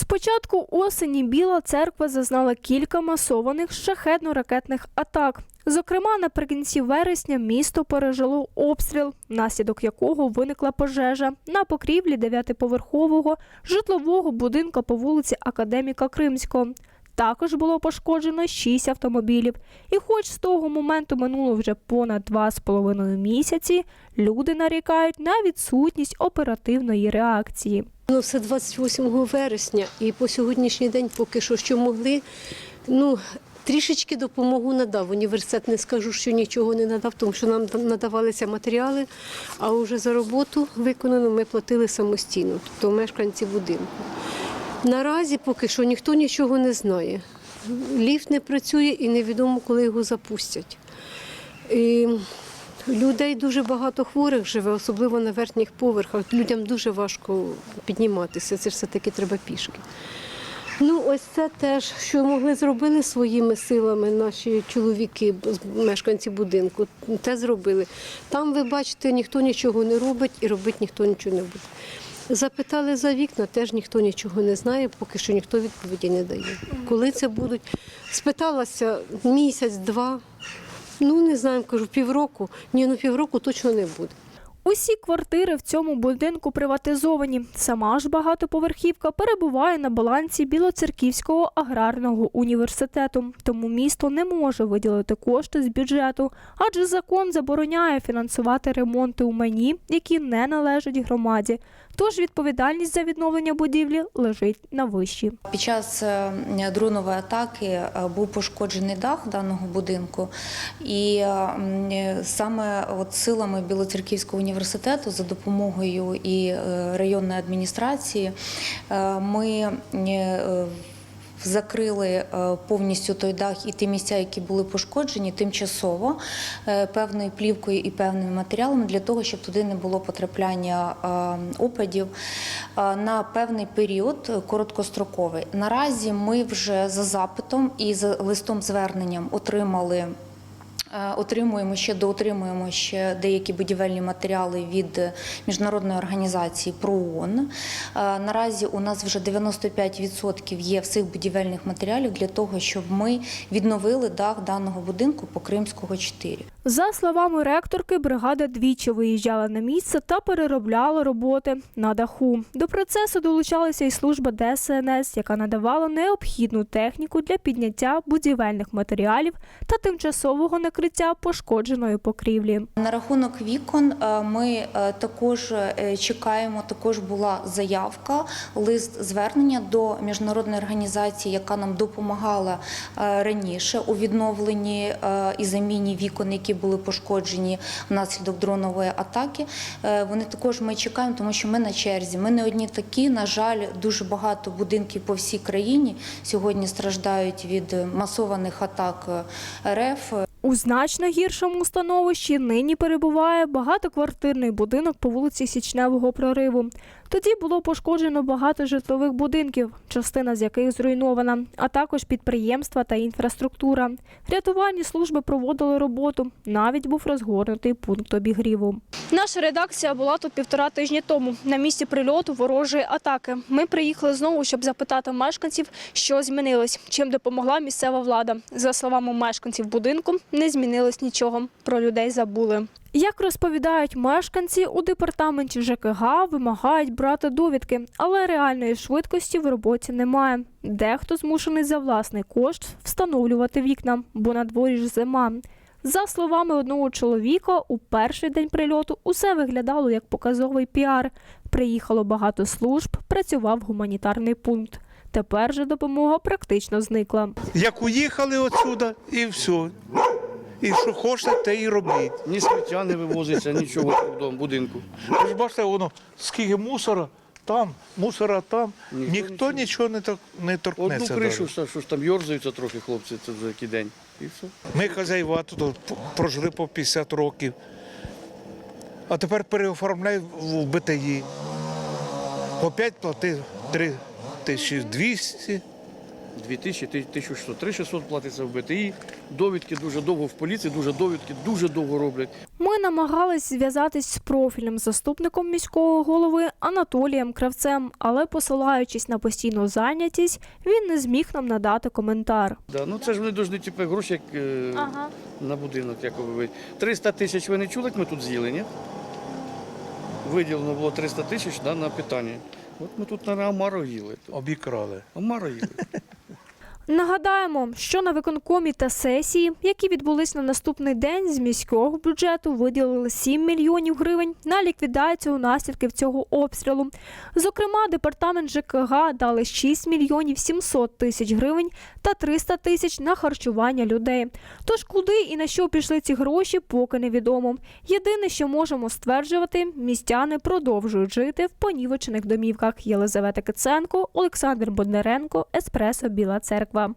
З початку осені Біла церква зазнала кілька масованих шахетно-ракетних атак. Зокрема, наприкінці вересня місто пережило обстріл, внаслідок якого виникла пожежа на покрівлі дев'ятиповерхового житлового будинку по вулиці Академіка Кримського. Також було пошкоджено шість автомобілів. І хоч з того моменту минуло вже понад два з половиною місяці, люди нарікають на відсутність оперативної реакції. Ну, все 28 вересня і по сьогоднішній день поки що що могли. Ну, трішечки допомогу надав. Університет не скажу, що нічого не надав, тому що нам надавалися матеріали, а вже за роботу виконану ми платили самостійно, тобто мешканці будинку. Наразі поки що ніхто нічого не знає. Ліфт не працює і невідомо, коли його запустять. І людей дуже багато хворих живе, особливо на верхніх поверхах. Людям дуже важко підніматися, це ж все-таки треба пішки. Ну, ось це теж, що могли зробили своїми силами наші чоловіки, мешканці будинку, те зробили. Там, ви бачите, ніхто нічого не робить і робити ніхто нічого не буде. Запитали за вікна, теж ніхто нічого не знає, поки що ніхто відповіді не дає. Коли це будуть? Спиталася місяць-два. Ну, не знаю, кажу, півроку. Ні, ну півроку точно не буде. Усі квартири в цьому будинку приватизовані. Сама ж багатоповерхівка перебуває на балансі Білоцерківського аграрного університету, тому місто не може виділити кошти з бюджету, адже закон забороняє фінансувати ремонти у майні, які не належать громаді. Тож відповідальність за відновлення будівлі лежить на вищі. Під час е, дронової атаки е, був пошкоджений дах даного будинку, і е, саме от силами Білоцерківського університету за допомогою і е, районної адміністрації е, ми е, Закрили повністю той дах і ті місця, які були пошкоджені, тимчасово певною плівкою і певними матеріалами для того, щоб туди не було потрапляння опадів на певний період короткостроковий. Наразі ми вже за запитом і за листом зверненням отримали. Е, Отримуємо ще доотримуємо ще деякі будівельні матеріали від міжнародної організації ПРООН. Е, Наразі у нас вже 95% є всіх будівельних матеріалів для того, щоб ми відновили дах даного будинку по Кримського 4. За словами ректорки, бригада двічі виїжджала на місце та переробляла роботи на даху. До процесу долучалася і служба ДСНС, яка надавала необхідну техніку для підняття будівельних матеріалів та тимчасового накриття пошкодженої покрівлі. На рахунок вікон е, ми е, також е, чекаємо. Також була заявка, лист звернення до міжнародної організації, яка нам допомагала раніше у відновленні і заміні вікон, які були пошкоджені внаслідок дронової атаки. Е, Вони також ми чекаємо, тому що ми на черзі. Ми не одні такі. На жаль, дуже багато будинків по всій країні сьогодні страждають від масованих атак е, РФ. У значно гіршому становищі нині перебуває багатоквартирний будинок по вулиці Січневого прориву. Тоді було пошкоджено багато житлових будинків, частина з яких зруйнована, а також підприємства та інфраструктура. Рятувальні служби проводили роботу. Навіть був розгорнутий пункт обігріву. Наша редакція була тут півтора тижні тому на місці прильоту ворожої атаки. Ми приїхали знову, щоб запитати мешканців, що змінилось, чим допомогла місцева влада. За словами мешканців будинку, не змінилось нічого. Про людей забули. Як розповідають мешканці, у департаменті ЖКГ вимагають брати довідки, але реальної швидкості в роботі немає. Дехто змушений за власний кошт встановлювати вікна, бо на дворі ж зима. За словами одного чоловіка, у перший день прильоту усе виглядало як показовий піар. Приїхало багато служб, працював гуманітарний пункт. Тепер же допомога практично зникла. Як уїхали отсюда, і все. І що хочете, те і робіть. Ні сміття не вивозиться, нічого в будинку. Ви ж бачите, воно скільки мусора там, мусора там. Ніхто Ніхто, нічого. нічого не, тор- не Одну торкнеться. кришу, що, що ж там йорзаються трохи хлопці, це за який день. І все. Ми хазяїва тут прожили по 50 років. А тепер переоформляють в БТІ. Опять плати 3200. Дві тисячі, ти- тисячу що, три 600 платиться в БТІ. Довідки дуже довго в поліції, дуже довідки, дуже довго роблять. Ми намагались зв'язатись з профільним заступником міського голови Анатолієм Кравцем, але посилаючись на постійну зайнятість, він не зміг нам надати коментар. Да, ну це ж вони повинні типу, гроші як, е, на будинок, як ви. 300 тисяч ви не чули, як ми тут з'їли, ні? Виділено було 300 тисяч да, на питання. От ми тут на Амару їли. Обікрали. Амару їли. Нагадаємо, що на виконкомі та сесії, які відбулись на наступний день, з міського бюджету виділили 7 мільйонів гривень на ліквідацію наслідків цього обстрілу. Зокрема, департамент ЖКГ дали 6 мільйонів 700 тисяч гривень та 300 тисяч на харчування людей. Тож куди і на що пішли ці гроші, поки невідомо. Єдине, що можемо стверджувати, містяни продовжують жити в понівечених домівках. Єлизавета Киценко, Олександр Боднаренко, Еспресо Біла Церква. вам.